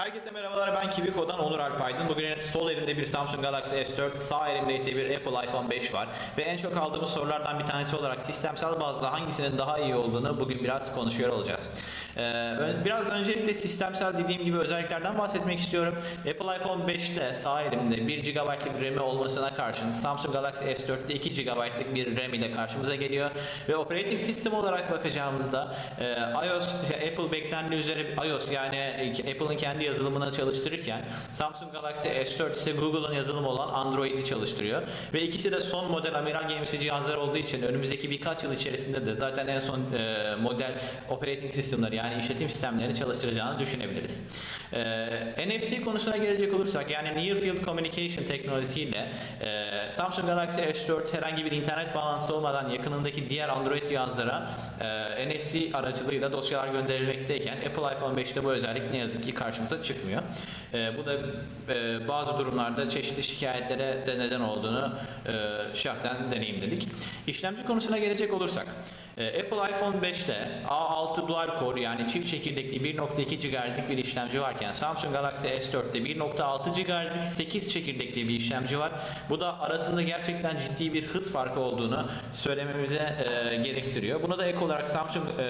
Herkese merhabalar ben Kibiko'dan Onur Alpaydın. Bugün sol elimde bir Samsung Galaxy S4, sağ elimde ise bir Apple iPhone 5 var. Ve en çok aldığımız sorulardan bir tanesi olarak sistemsel bazda hangisinin daha iyi olduğunu bugün biraz konuşuyor olacağız. Ee, biraz öncelikle sistemsel dediğim gibi özelliklerden bahsetmek istiyorum. Apple iPhone 5'te sağ elimde 1 GB'lık RAM'i olmasına karşın Samsung Galaxy S4'te 2 GB'lık bir RAM ile karşımıza geliyor. Ve operating system olarak bakacağımızda e, iOS, Apple beklendiği üzere iOS yani e, Apple'ın kendi yazılımını çalıştırırken Samsung Galaxy S4 ise Google'ın yazılımı olan Android'i çalıştırıyor. Ve ikisi de son model amiral gemisi cihazlar olduğu için önümüzdeki birkaç yıl içerisinde de zaten en son e, model operating system'ları yani işletim sistemlerini çalıştıracağını düşünebiliriz. E, NFC konusuna gelecek olursak yani Near Field Communication teknolojisiyle e, Samsung Galaxy S4 herhangi bir internet bağlantısı olmadan yakınındaki diğer Android cihazlara e, NFC aracılığıyla dosyalar gönderilmekteyken Apple iPhone 5'te bu özellik ne yazık ki karşımıza çıkmıyor. E, bu da e, bazı durumlarda çeşitli şikayetlere de neden olduğunu e, şahsen deneyimledik. İşlemci konusuna gelecek olursak Apple iPhone 5'te A6 Dual Core yani çift çekirdekli 1.2 GHz'lik bir işlemci varken Samsung Galaxy S4'te 1.6 GHz'lik 8 çekirdekli bir işlemci var. Bu da arasında gerçekten ciddi bir hız farkı olduğunu söylememize e, gerektiriyor. Buna da ek olarak Samsung e,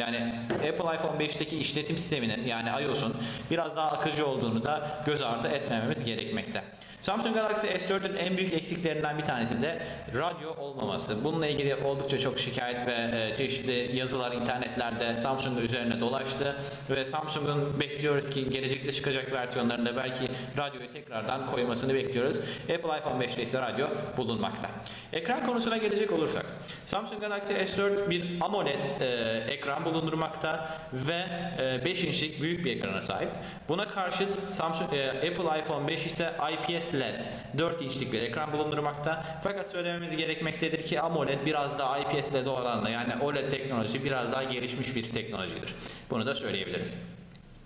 yani Apple iPhone 5'teki işletim sisteminin yani iOS'un biraz daha akıcı olduğunu da göz ardı etmememiz gerekmekte. Samsung Galaxy S4'ün en büyük eksiklerinden bir tanesi de radyo olmaması. Bununla ilgili oldukça çok şikayet ve e, çeşitli yazılar internetlerde Samsung'un üzerine dolaştı ve Samsung'un bekliyoruz ki gelecekte çıkacak versiyonlarında belki radyoyu tekrardan koymasını bekliyoruz. Apple iPhone 5'te ise radyo bulunmakta. Ekran konusuna gelecek olursak Samsung Galaxy S4 bir AMOLED e, ekran bulundurmakta ve e, 5 inçlik büyük bir ekrana sahip. Buna karşıt Samsung e, Apple iPhone 5 ise IPS LED 4 inçlik bir ekran bulundurmakta. Fakat söylememiz gerekmektedir ki AMOLED biraz daha IPS LED oranla yani OLED teknoloji biraz daha gelişmiş bir teknolojidir. Bunu da söyleyebiliriz.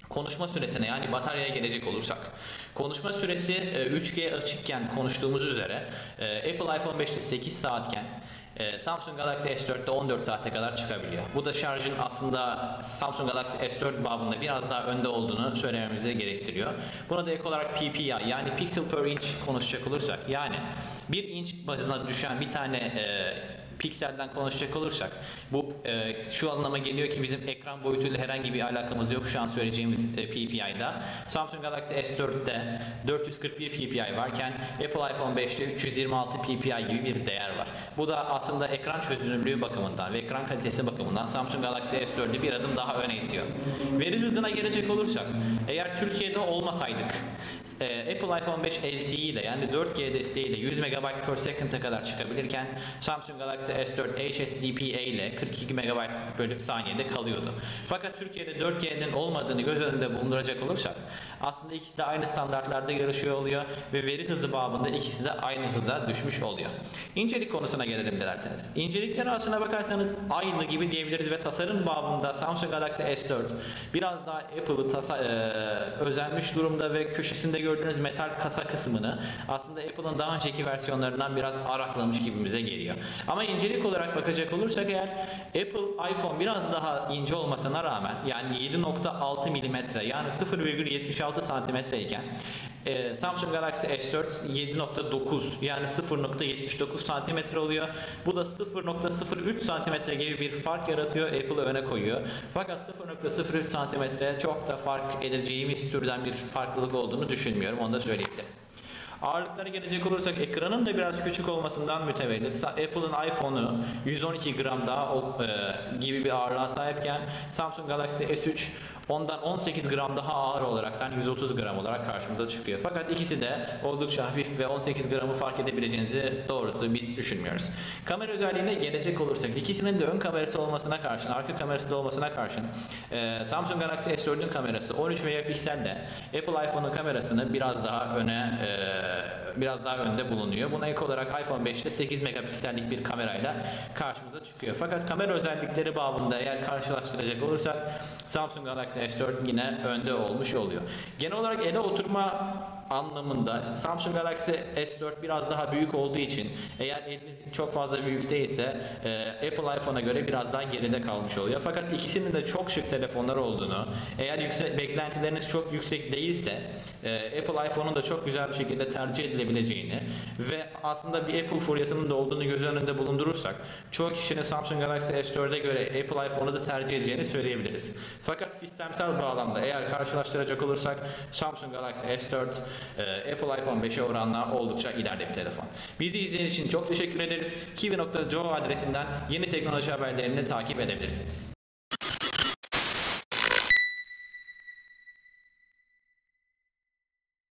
Konuşma süresine yani bataryaya gelecek olursak. Konuşma süresi e, 3G açıkken konuştuğumuz üzere e, Apple iPhone 5'te 8 saatken e, Samsung Galaxy S4'te 14 saate kadar çıkabiliyor. Bu da şarjın aslında Samsung Galaxy S4 babında biraz daha önde olduğunu söylememize gerektiriyor. Buna da ek olarak PPI yani pixel per inch konuşacak olursak yani 1 inç bazına düşen bir tane e, pikselden konuşacak olursak bu e, şu anlama geliyor ki bizim ekran boyutuyla herhangi bir alakamız yok şu an söyleyeceğimiz e, PPI'da. Samsung Galaxy S4'te 441 PPI varken Apple iPhone 5'te 326 PPI gibi bir değer var. Bu da aslında ekran çözünürlüğü bakımından ve ekran kalitesi bakımından Samsung Galaxy S4'ü bir adım daha öne itiyor. Veri hızına gelecek olursak eğer Türkiye'de olmasaydık e, Apple iPhone 5 LTE ile yani 4G desteğiyle 100 MB per second'a kadar çıkabilirken Samsung Galaxy S4 HSDPA ile 42 MB bölü saniyede kalıyordu. Fakat Türkiye'de 4G'nin olmadığını göz önünde bulunduracak olursak aslında ikisi de aynı standartlarda yarışıyor oluyor ve veri hızı babında ikisi de aynı hıza düşmüş oluyor. İncelik konusuna gelelim dilerseniz. İncelikler aslına bakarsanız aynı gibi diyebiliriz ve tasarım babında Samsung Galaxy S4 biraz daha Apple'ı tasa, e, özenmiş durumda ve köşesinde gördüğünüz metal kasa kısmını aslında Apple'ın daha önceki versiyonlarından biraz araklamış gibimize geliyor. Ama incelik olarak bakacak olursak eğer Apple iPhone biraz daha ince olmasına rağmen yani 7.6 mm yani 0,76 santimetre iken e, Samsung Galaxy S4 7.9 yani 0.79 santimetre oluyor. Bu da 0.03 santimetre gibi bir fark yaratıyor. Apple'ı öne koyuyor. Fakat 0.03 santimetre çok da fark edeceğimiz türden bir farklılık olduğunu düşünmüyorum. Onu da söyleyebilirim. Ağırlıklara gelecek olursak ekranın da biraz küçük olmasından mütevellit Apple'ın iPhone'u 112 gram daha e, gibi bir ağırlığa sahipken Samsung Galaxy S3 ondan 18 gram daha ağır olaraktan 130 gram olarak karşımıza çıkıyor. Fakat ikisi de oldukça hafif ve 18 gramı fark edebileceğinizi doğrusu biz düşünmüyoruz. Kamera özelliğine gelecek olursak ikisinin de ön kamerası olmasına karşın, arka kamerası da olmasına karşın e, Samsung Galaxy S4'ün kamerası 13 megapikselde Apple iPhone'un kamerasını biraz daha öne e, biraz daha önde bulunuyor. Buna ek olarak iPhone 5'te 8 megapiksellik bir kamerayla karşımıza çıkıyor. Fakat kamera özellikleri babında eğer karşılaştıracak olursak Samsung Galaxy S4 yine önde olmuş oluyor. Genel olarak ele oturma anlamında Samsung Galaxy S4 biraz daha büyük olduğu için eğer eliniz çok fazla büyük değilse e, Apple iPhone'a göre biraz daha geride kalmış oluyor. Fakat ikisinin de çok şık telefonlar olduğunu, eğer yüksek beklentileriniz çok yüksek değilse e, Apple iPhone'un da çok güzel bir şekilde tercih edilebileceğini ve aslında bir Apple furyasının da olduğunu göz önünde bulundurursak çoğu kişinin Samsung Galaxy S4'e göre Apple iPhone'u da tercih edeceğini söyleyebiliriz. Fakat sistemsel bağlamda eğer karşılaştıracak olursak Samsung Galaxy S4 e, Apple iPhone 5'e oranla oldukça ileride bir telefon. Bizi izlediğiniz için çok teşekkür ederiz. kiwi.co adresinden yeni teknoloji haberlerini takip edebilirsiniz.